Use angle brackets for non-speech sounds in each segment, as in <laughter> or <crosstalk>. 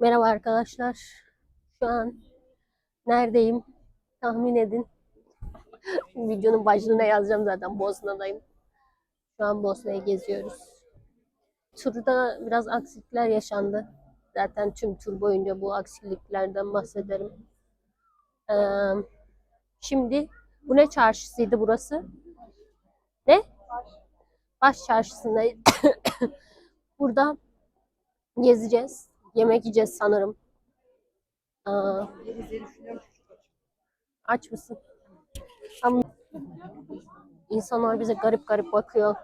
Merhaba arkadaşlar. Şu an neredeyim? Tahmin edin. <laughs> Videonun başlığına yazacağım zaten. Bosna'dayım. Şu an Bosna'yı geziyoruz. Turda biraz aksilikler yaşandı. Zaten tüm tur boyunca bu aksiliklerden bahsederim. Ee, şimdi bu ne çarşısıydı burası? Ne? Baş çarşısındayız. <coughs> Burada gezeceğiz. Yemek yiyeceğiz sanırım. Aa, aç mısın? Ama insanlar bize garip garip bakıyor.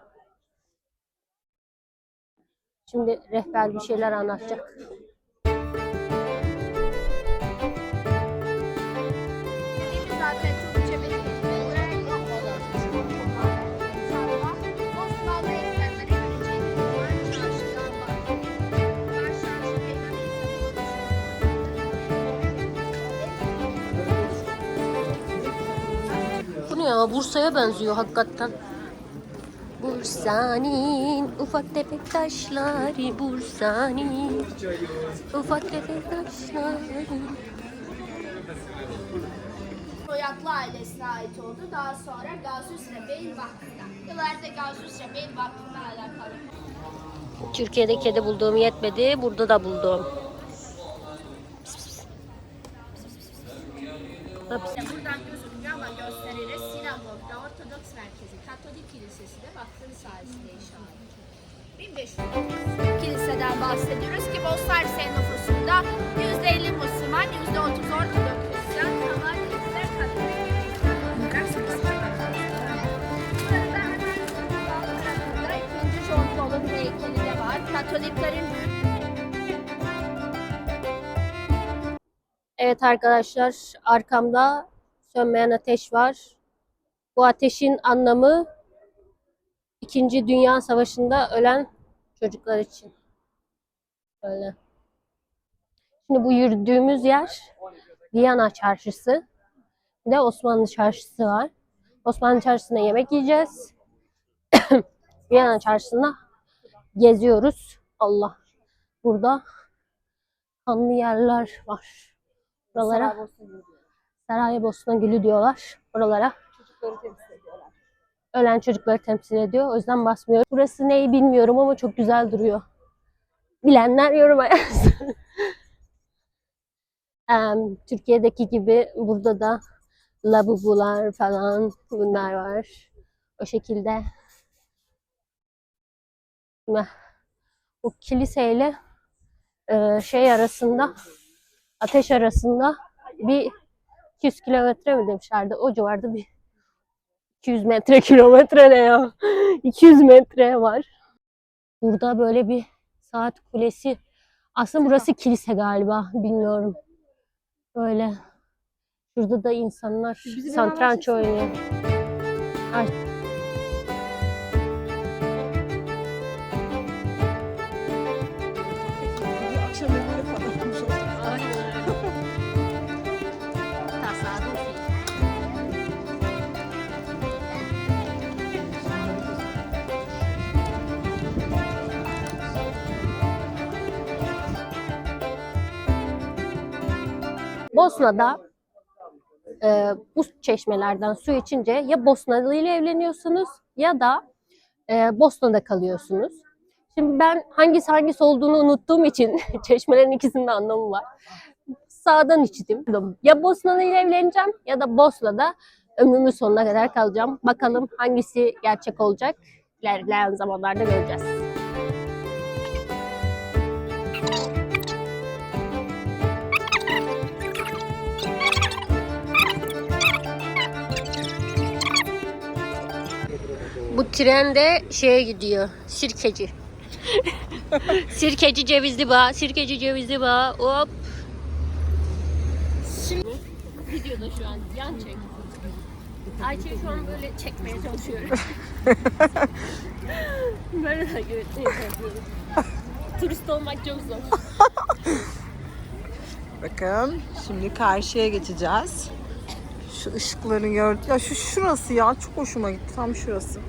Şimdi rehber bir şeyler anlatacak. Ya? Bursa'ya benziyor hakikaten. Bursa'nın ufak tefek taşları Bursa'nın ufak tefek taşları Soyadlı ailesine ait oldu. Daha sonra Gazusre Bey'in Vakfı'na. Yıllarda Gazusre Bey'in Vakfı'na alakalı. Türkiye'de kedi bulduğum yetmedi. Burada da buldum. Hapis. Buradan gözükmüyor Vakfı'nın sayesinde inşa edildi. 1500 kiliseden bahsediyoruz ki Bostarsen nüfusunda %50 Müslüman, %30 Ortodoks Hristiyan, kalan de var. Katoliklerin Evet arkadaşlar arkamda sönmeyen ateş var. Bu ateşin anlamı İkinci Dünya Savaşı'nda ölen çocuklar için. Böyle. Şimdi bu yürüdüğümüz yer Viyana Çarşısı. Bir de Osmanlı Çarşısı var. Osmanlı Çarşısı'nda yemek yiyeceğiz. <coughs> Viyana Çarşısı'nda geziyoruz. Allah. Burada kanlı yerler var. Buralara Saraybosna Gülü diyorlar. Oralara ölen çocukları temsil ediyor. O yüzden basmıyorum. Burası neyi bilmiyorum ama çok güzel duruyor. Bilenler yoruma yazsın. <laughs> Türkiye'deki gibi burada da labubular falan bunlar var. O şekilde. Bu kiliseyle e, şey arasında ateş arasında bir 200 kilometre mi demişlerdi. O civarda bir 200 metre kilometre ne ya? <laughs> 200 metre var. Burada böyle bir saat kulesi. Aslında burası kilise galiba. Bilmiyorum. Böyle. Şurada da insanlar satranç oynuyor. Ay. Bosna'da e, bu çeşmelerden su içince ya Bosnalı ile evleniyorsunuz ya da e, Bosna'da kalıyorsunuz. Şimdi ben hangisi hangisi olduğunu unuttuğum için <laughs> çeşmelerin ikisinin anlamı var. Sağdan içtim. Ya Bosnalı ile evleneceğim ya da Bosna'da ömrümün sonuna kadar kalacağım. Bakalım hangisi gerçek olacak. İlerleyen zamanlarda göreceğiz. Tren de şeye gidiyor. Sirkeci. <laughs> Sirkeci cevizli bağ, sirkeci cevizli bağ. Hop. Şimdi videoda şu an yan çek. Ayça'yı şu an böyle çekmeye çalışıyorum. <laughs> böyle de çalışıyorum. Turist olmak çok zor. <laughs> Bakın şimdi karşıya geçeceğiz. Şu ışıkları gördük. Ya şu şurası ya çok hoşuma gitti. Tam şurası.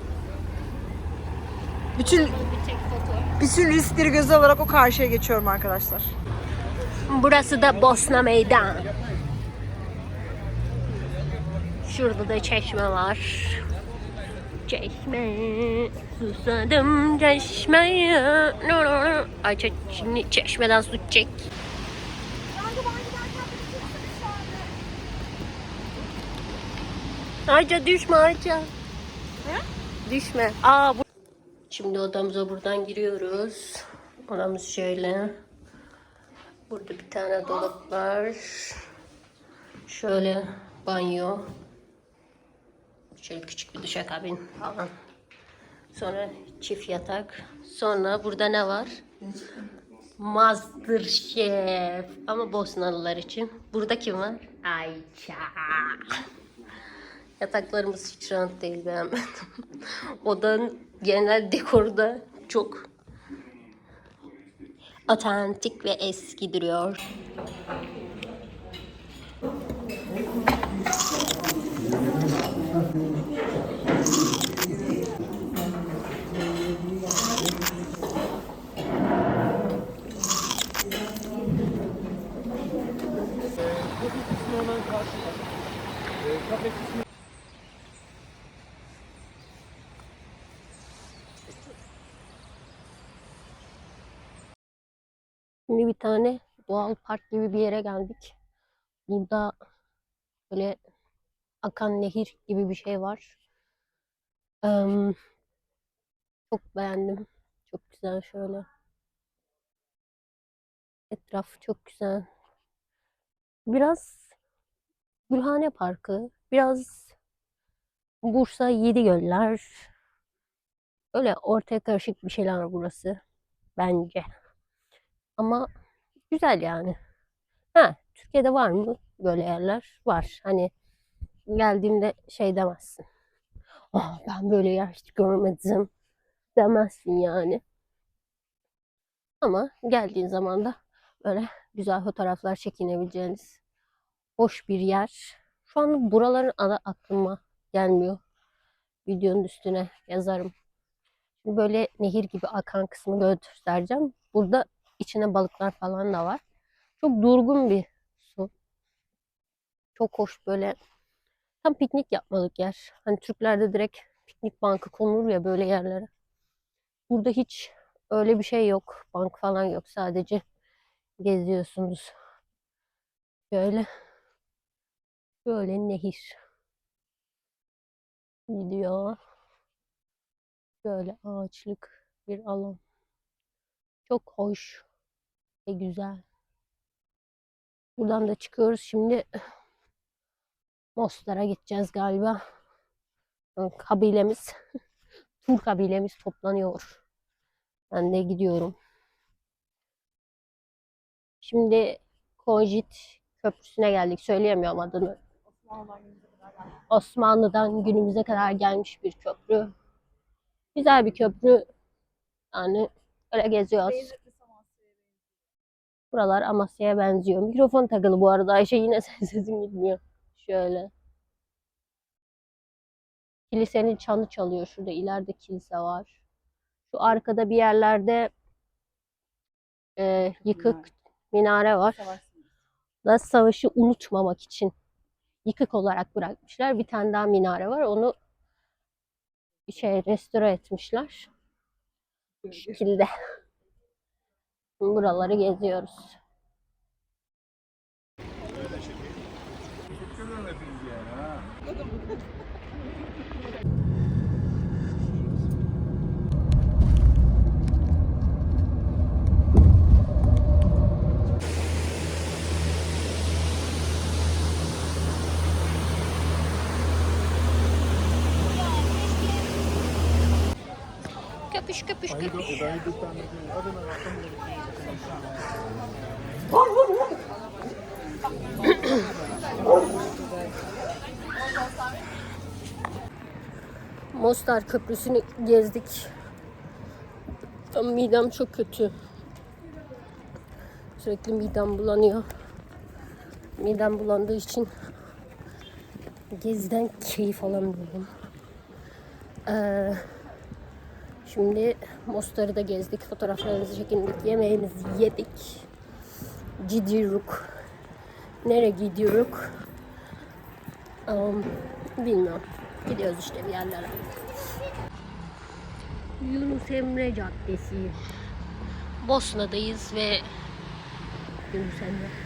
Bütün bütün riskleri göze alarak o karşıya geçiyorum arkadaşlar. Burası da Bosna Meydan. Şurada da çeşme var. Çeşme, susadım çeşmeye. Ay şimdi çeşmeden su çek. Ayça düşme Ayça. Düşme. Aa bu. Şimdi odamıza buradan giriyoruz. Odamız şöyle. Burada bir tane dolap var. Şöyle banyo. Şöyle küçük bir duşakabin falan. Sonra çift yatak. Sonra burada ne var? Masterchef. Ama Bosnalılar için. Burada kim var? Ayça. Yataklarımız hiç rahat değil beğenmedim. <laughs> Odanın genel dekoru da çok otantik ve eski duruyor. Şimdi bir tane doğal park gibi bir yere geldik. Burada böyle akan nehir gibi bir şey var. Em, çok beğendim. Çok güzel şöyle. Etraf çok güzel. Biraz Gülhane Parkı, biraz Bursa Yedigöller. Öyle ortaya karışık bir şeyler burası bence. Ama güzel yani. Ha, Türkiye'de var mı böyle yerler? Var. Hani geldiğimde şey demezsin. Oh, ben böyle yer hiç görmedim demezsin yani. Ama geldiğin zaman da böyle güzel fotoğraflar çekinebileceğiniz hoş bir yer. Şu an buraların adı aklıma gelmiyor. Videonun üstüne yazarım. Böyle nehir gibi akan kısmı göstereceğim. Burada içine balıklar falan da var. Çok durgun bir su. Çok hoş böyle. Tam piknik yapmalık yer. Hani Türklerde direkt piknik bankı konulur ya böyle yerlere. Burada hiç öyle bir şey yok. Bank falan yok. Sadece geziyorsunuz. Şöyle. Şöyle nehir. Gidiyor. Böyle ağaçlık bir alan. Çok hoş ve güzel. Buradan da çıkıyoruz. Şimdi Mostar'a gideceğiz galiba. Kabilemiz, <laughs> Tur kabilemiz toplanıyor. Ben de gidiyorum. Şimdi Konjit Köprüsü'ne geldik. Söyleyemiyorum adını. Osmanlı'dan günümüze kadar gelmiş bir köprü. Güzel bir köprü. Yani öyle geziyoruz. Buralar Amasya'ya benziyor. Mikrofon takılı bu arada. Ayşe yine <laughs> sesim gitmiyor. Şöyle. Kilisenin çanı çalıyor. Şurada ileride kilise var. Şu arkada bir yerlerde e, yıkık minare var. Da savaşı unutmamak için yıkık olarak bırakmışlar. Bir tane daha minare var. Onu şey restore etmişler. Bu şekilde. Buraları geziyoruz. Köpüş köpüş köpüş. Mostar Köprüsü'nü gezdik. Tam midem çok kötü. Sürekli midem bulanıyor. Midem bulandığı için geziden keyif alamıyorum. Ee, şimdi Mostar'ı da gezdik. Fotoğraflarımızı çekindik. Yemeğimizi yedik. gidiyoruz. Nereye gidiyoruz? Um, bilmiyorum. Gidiyoruz işte bir yerlere. Yunus Emre Caddesi. Bosna'dayız ve Yunus Emre.